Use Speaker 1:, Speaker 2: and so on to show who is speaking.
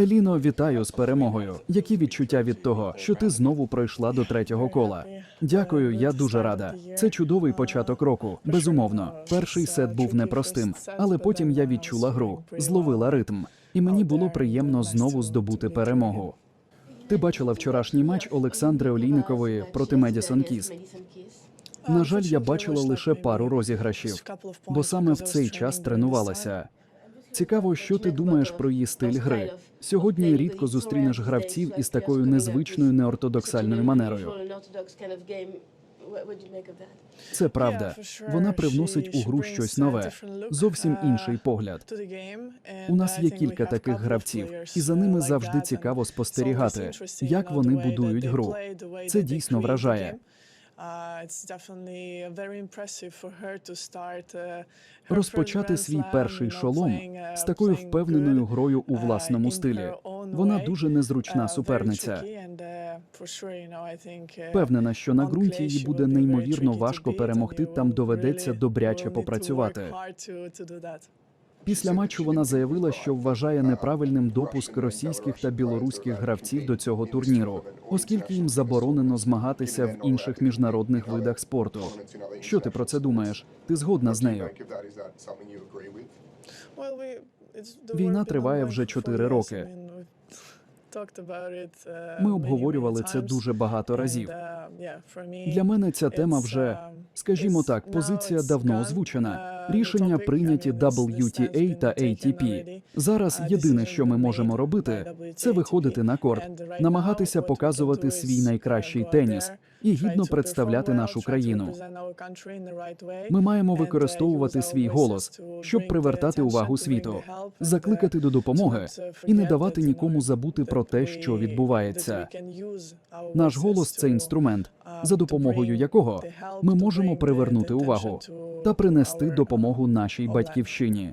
Speaker 1: Еліно, вітаю з перемогою. Які відчуття від того, що ти знову пройшла до третього кола? Дякую, я дуже рада. Це чудовий початок року. Безумовно, перший сет був непростим, але потім я відчула гру, зловила ритм, і мені було приємно знову здобути перемогу. Ти бачила вчорашній матч Олександри Олійникової проти Медісон Кіз. На жаль, я бачила лише пару розіграшів, бо саме в цей час тренувалася. Цікаво, що ти думаєш про її стиль гри. Сьогодні рідко зустрінеш гравців із такою незвичною неортодоксальною манерою. Це правда. Вона привносить у гру щось нове, зовсім інший погляд. У нас є кілька таких гравців, і за ними завжди цікаво спостерігати, як вони будують гру. Це дійсно вражає. Розпочати свій перший шолом з такою впевненою грою у власному стилі. Вона дуже незручна суперниця. Впевнена, що на ґрунті їй буде неймовірно важко перемогти. Там доведеться добряче попрацювати. Після матчу вона заявила, що вважає неправильним допуск російських та білоруських гравців до цього турніру, оскільки їм заборонено змагатися в інших міжнародних видах спорту. Що ти про це думаєш? Ти згодна з нею?
Speaker 2: Війна триває вже чотири роки.
Speaker 1: Ми обговорювали це дуже багато разів. Для мене ця тема вже, скажімо так, позиція давно озвучена. Рішення прийняті WTA та ATP. Зараз єдине, що ми можемо робити, це виходити на корт, намагатися показувати свій найкращий теніс і гідно представляти нашу країну. Ми маємо використовувати свій голос, щоб привертати увагу світу, закликати до допомоги і не давати нікому забути про те, що відбувається. Наш голос це інструмент, за допомогою якого ми можемо привернути увагу та принести допомогу нашій батьківщині.